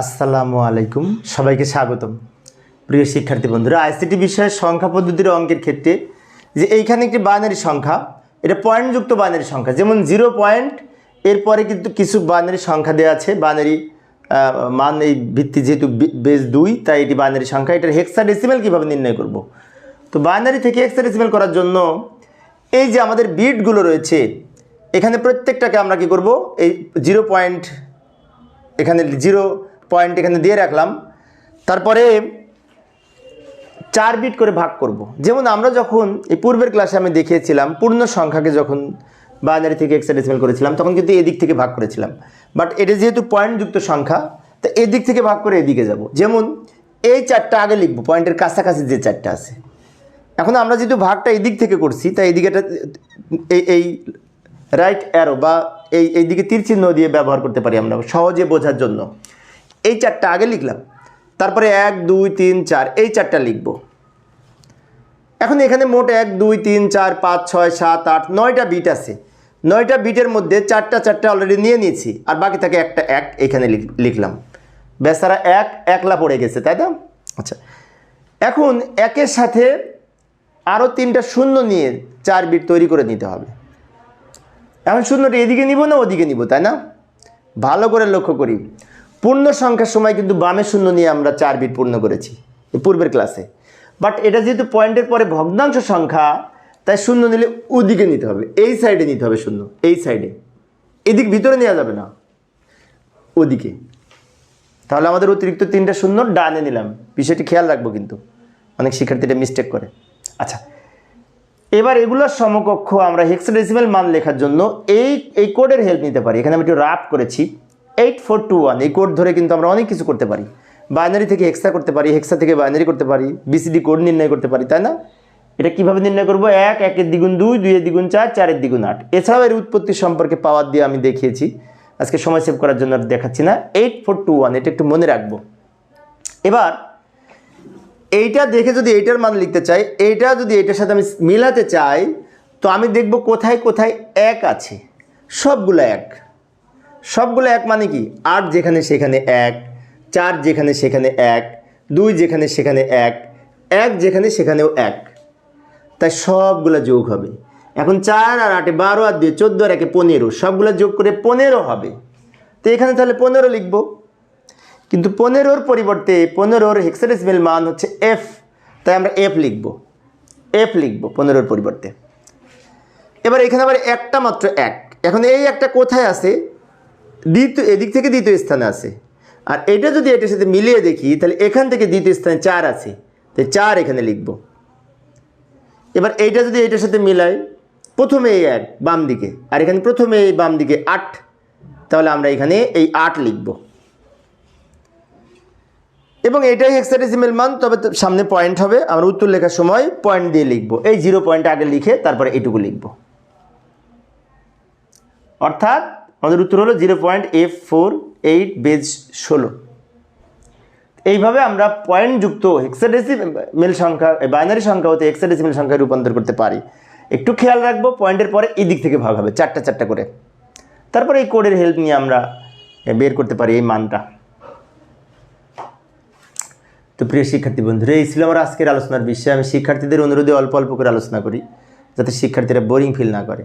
আসসালামু আলাইকুম। সবাইকে স্বাগতম। প্রিয় শিক্ষার্থী বন্ধুরা, আইসিটি বিষয়ের সংখ্যা পদ্ধতির অঙ্কের ক্ষেত্রে যে এইখানে একটি বাইনারি সংখ্যা, এটা পয়েন্টযুক্ত বাইনারি সংখ্যা, যেমন জিরো পয়েন্ট এরপরে কিন্তু কিছু বাইনারি সংখ্যা দেওয়া আছে বাইনারি মান এই ভিত্তি যেহেতু বেস দুই, তাই এটি বাইনারি সংখ্যা। এটার হেক্সাডেসিমেল কীভাবে নির্ণয় করব? তো বাইনারি থেকে হেক্সাডেসিমেল করার জন্য এই যে আমাদের বিটগুলো রয়েছে, এখানে প্রত্যেকটাকে আমরা কি করব? এই জিরো পয়েন্ট এখানে জিরো পয়েন্ট এখানে দিয়ে রাখলাম। তারপরে চার বিট করে ভাগ করব। যেমন আমরা যখন এই পূর্বের ক্লাসে আমি দেখিয়েছিলাম, পূর্ণ সংখ্যাকে যখন বাইনারি থেকে এক্সাডেসিমেল করেছিলাম, তখন কিন্তু এদিক থেকে ভাগ করেছিলাম। বাট এটা যেহেতু পয়েন্টযুক্ত সংখ্যা, তো এদিক থেকে ভাগ করে এদিকে যাব। যেমন এই চারটা আগে লিখব পয়েন্টের কাছাকাছি যে চারটা আছে। এখন আমরা যেহেতু ভাগটা এই থেকে করছি, তাই এইদিকে একটা, এই এই রাইট অ্যারো বা এই এই দিকে তীর চিহ্ন দিয়ে ব্যবহার করতে পারি আমরা, সহজে বোঝার জন্য। এই চারটা আগে লিখলাম। তারপরে এক, দুই, তিন, চার, এই চারটা লিখব। এখন এখানে মোট এক, দুই, তিন, চার, পাঁচ, ছয়, সাত, আট, নয়টা বিট আছে। নয়টা বিটের মধ্যে চারটা চারটা অলরেডি নিয়ে নিয়েছি, আর বাকি থাকে একটা এক এখানে লিখ- লিখলাম। বেচারা এক, একলা পড়ে গেছে, তাই না আচ্ছা। এখন একের সাথে আরও তিনটা শূন্য নিয়ে চার বিট তৈরি করে নিতে হবে। এখন শূন্যটা এদিকে নিব না ওদিকে নিব, তাই না? ভালো করে লক্ষ্য করি। পূর্ণ সংখ্যার সময় কিন্তু বামে শূন্য নিয়ে আমরা চার বিট পূর্ণ করেছি, পূর্বের ক্লাসে বাট এটা যেহেতু পয়েন্টের পরে ভগ্নাংশ সংখ্যা, তাই শূন্য নিলে ওদিকে নিতে হবে, এই সাইডে নিতে হবে শূন্য, এই সাইডে এদিক ভিতরে নেওয়া যাবে না, ওদিকে। তাহলে আমাদের অতিরিক্ত তিনটা শূন্য ডানে নিলাম, বিষয়টি খেয়াল রাখব কিন্তু, অনেক শিক্ষার্থীরা মিস্টেক করে। আচ্ছা এবার এগুলোর সমকক্ষ আমরা হেক্সাডেসিমাল মান লেখার জন্য এই এই কোডের হেল্প নিতে পারি। এখানে আমি একটু রাফ করেছি। এইট ফোর টু ওয়ান এই কোড ধরে কিন্তু আমরা অনেক কিছু করতে পারি। বাইনারি থেকে হেক্সা করতে পারি হেক্সা থেকে বাইনারি করতে পারি বিসিডি কোড নির্ণয় করতে পারি, তাই না? এটা কীভাবে নির্ণয় করব? এক, একের দ্বিগুণ দুই, দুইয়ের দ্বিগুণ চার, চারের দ্বিগুণ আট। এছাড়াও এর উৎপত্তি সম্পর্কে পাওয়ার দিয়ে আমি দেখিয়েছি। আজকে সময় সেভ করার জন্য আর দেখাচ্ছি না। এইট ফোর টু ওয়ান এটা একটু মনে রাখব। এবার, এইটা দেখে যদি এইটার মান লিখতে চাই, এইটা যদি এটার সাথে আমি মিলাতে চাই, তো আমি দেখব কোথায় কোথায় এক আছে। সবগুলো এক। সবগুলো এক মানে কি? আট যেখানে সেখানে এক, চার যেখানে সেখানে এক, দুই যেখানে সেখানে এক এক যেখানে সেখানেও এক। তাই সবগুলো যোগ হবে। এখন চার আর আটে বারো আর দুই চোদ্দ আর একে পনেরো, সবগুলো যোগ করে পনেরো হবে। তো এখানে তাহলে পনেরো লিখব। কিন্তু পনেরোর পরিবর্তে পনেরোর হেক্সাডেসিমেল মান হচ্ছে এফ। তাই আমরা এফ লিখব। এফ লিখব পনেরোর পরিবর্তে। এবার এখানে আবার একটা মাত্র এক। এখন এই একটা কোথায় আছে? দ্বিতীয়, এদিক থেকে দ্বিতীয় স্থানে আছে। আর এটা যদি এটার সাথে মিলিয়ে দেখি, তাহলে এখান থেকে দ্বিতীয় স্থানে চার আছে। তাই চার এখানে লিখব। এবার এইটা যদি এটার সাথে মিলাই, প্রথমে এই এক, বাম দিকে। আর এখানে প্রথমে এই বাম দিকে আট, তাহলে আমরা এখানে এই আট লিখব। এবং এটাই হেক্সাডেসিমেল মান, তবে সামনে পয়েন্ট হবে। আমরা উত্তর লেখার সময় পয়েন্ট দিয়ে লিখব। এই জিরো পয়েন্ট আগে লিখে তারপরে এটুকু লিখব। অর্থাৎ আমাদের উত্তর হলো zero point F four eight base ষোলো। এইভাবে আমরা পয়েন্টযুক্ত হেক্সাডেসিমেল সংখ্যা বাইনারি সংখ্যা হতে হেক্সাডেসিমেল সংখ্যায় রূপান্তর করতে পারি। একটু খেয়াল রাখব, পয়েন্টের পরে এই দিক থেকে ভাগ হবে, চারটা চারটা করে। তারপরে এই কোডের হেল্প নিয়ে আমরা বের করতে পারি এই মানটা। তো প্রিয় শিক্ষার্থী বন্ধুরা, এই ছিল আমার আজকের আলোচনার বিষয়ে। আমি শিক্ষার্থীদের অনুরোধে অল্প অল্প করে আলোচনা করি, যাতে শিক্ষার্থীরা বোরিং ফিল না করে।